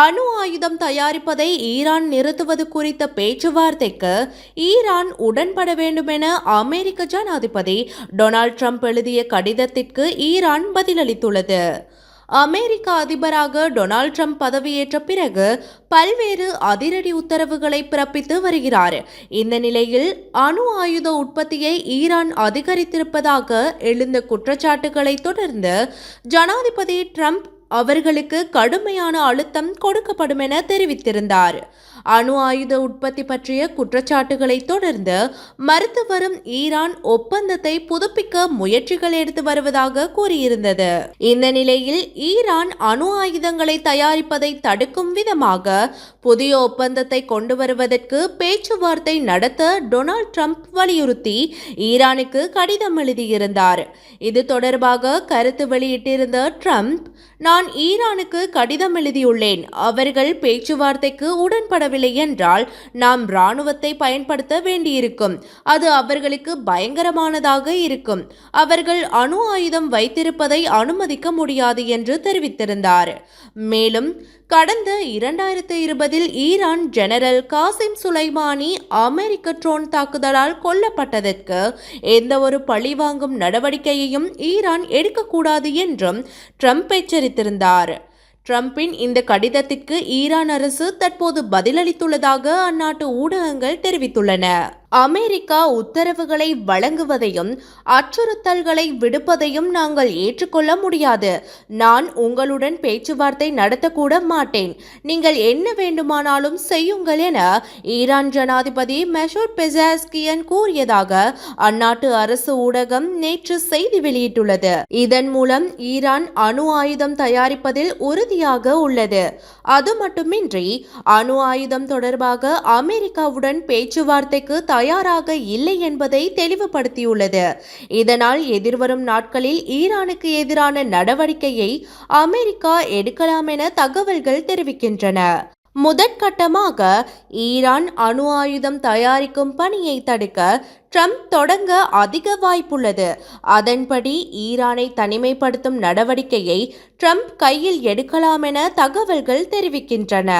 அணு ஆயுதம் தயாரிப்பதை ஈரான் நிறுத்துவது குறித்த பேச்சுவார்த்தைக்கு ஈரான் உடன்பட வேண்டுமென அமெரிக்க ஜனாதிபதி டொனால்ட் ட்ரம்ப் எழுதிய கடிதத்திற்கு ஈரான் பதிலளித்துள்ளது. அமெரிக்க அதிபராக டொனால்ட் ட்ரம்ப் பதவியேற்ற பிறகு பல்வேறு அதிரடி உத்தரவுகளை பிறப்பித்து வருகிறார். இந்த நிலையில் அணு ஆயுத உற்பத்தியை ஈரான் அதிகரித்திருப்பதாக எழுந்த குற்றச்சாட்டுகளை தொடர்ந்து ஜனாதிபதி ட்ரம்ப் அவர்களுக்கு கடுமையான அழுத்தம் கொடுக்கப்படும் என தெரிவித்திருந்தார். அணு ஆயுத உற்பத்தி பற்றிய குற்றச்சாட்டுகளை தொடர்ந்து மறுத்து வரும் ஈரான் ஒப்பந்தத்தை புதுப்பிக்க முயற்சிகள் எடுத்து வருவதாக கூறியிருந்தது. இந்த நிலையில் ஈரான் அணு ஆயுதங்களை தயாரிப்பதை தடுக்கும் விதமாக புதிய ஒப்பந்தத்தை கொண்டு வருவதற்கு பேச்சுவார்த்தை நடத்த டொனால்ட் ட்ரம்ப் வலியுறுத்தி ஈரானுக்கு கடிதம் எழுதியிருந்தார். இது தொடர்பாக கருத்து வெளியிட்டிருந்த ட்ரம்ப் நான் ஈரானுக்கு கடிதம் எழுதியுள்ளேன். அவர்கள் பேச்சுவார்த்தைக்கு உடன்படவில்லை என்றால் நாம் இராணுவத்தை பயன்படுத்த வேண்டியிருக்கும். அது அவர்களுக்கு பயங்கரமானதாக இருக்கும். அவர்கள் அணு ஆயுதம் வைத்திருப்பதை அனுமதிக்க முடியாது என்று தெரிவித்திருந்தார். மேலும் கடந்த இரண்டாயிரத்தி இருபதில் ஈரான் ஜெனரல் காசிம் சுலைமானி அமெரிக்க ட்ரோன் தாக்குதலால் கொல்லப்பட்டதற்கு எந்த ஒரு பழிவாங்கும் நடவடிக்கையையும் ஈரான் எடுக்கக்கூடாது என்றும் ட்ரம்ப் எச்சரித்திருந்தார். ட்ரம்பின் இந்த கடிதத்திற்கு ஈரான் அரசு தற்போது பதிலளித்துள்ளதாக அந்நாட்டு ஊடகங்கள் தெரிவித்துள்ளன. அமெரிக்கா உத்தரவுகளை வழங்குவதையும் அச்சுறுத்தல்களை விடுப்பதையும் நாங்கள் ஏற்றுக்கொள்ள முடியாது. நான் உங்களுடன் பேச்சுவார்த்தை நடத்தக்கூட மாட்டேன். நீங்கள் என்ன வேண்டுமானாலும் செய்யுங்கள் என ஈரான் ஜனாதிபதி மெஷூர் பெசாஸ்கியன் கூறியதாக அந்நாட்டு அரசு ஊடகம் நேற்று செய்தி வெளியிட்டுள்ளது. இதன் மூலம் ஈரான் அணு ஆயுதம் தயாரிப்பதில் உறுதியாக உள்ளது. அது மட்டுமின்றி அணு ஆயுதம் தொடர்பாக அமெரிக்காவுடன் பேச்சுவார்த்தைக்கு தயாராக இல்லை என்பதை தெளிவுபடுத்தியுள்ளது. இதனால் எதிர்வரும் நாட்களில் ஈரானுக்கு எதிரான நடவடிக்கையை அமெரிக்கா எடுக்கலாம் என தகவல்கள் தெரிவிக்கின்றன. முதற்கட்டமாக ஈரான் அணு ஆயுதம் தயாரிக்கும் பணியை தடுக்க ட்ரம்ப் தொடங்க அதிக வாய்ப்புள்ளது. அதன்படி ஈரானை தனிமைப்படுத்தும் நடவடிக்கையை ட்ரம்ப் கையில் எடுக்கலாம் என தகவல்கள் தெரிவிக்கின்றன.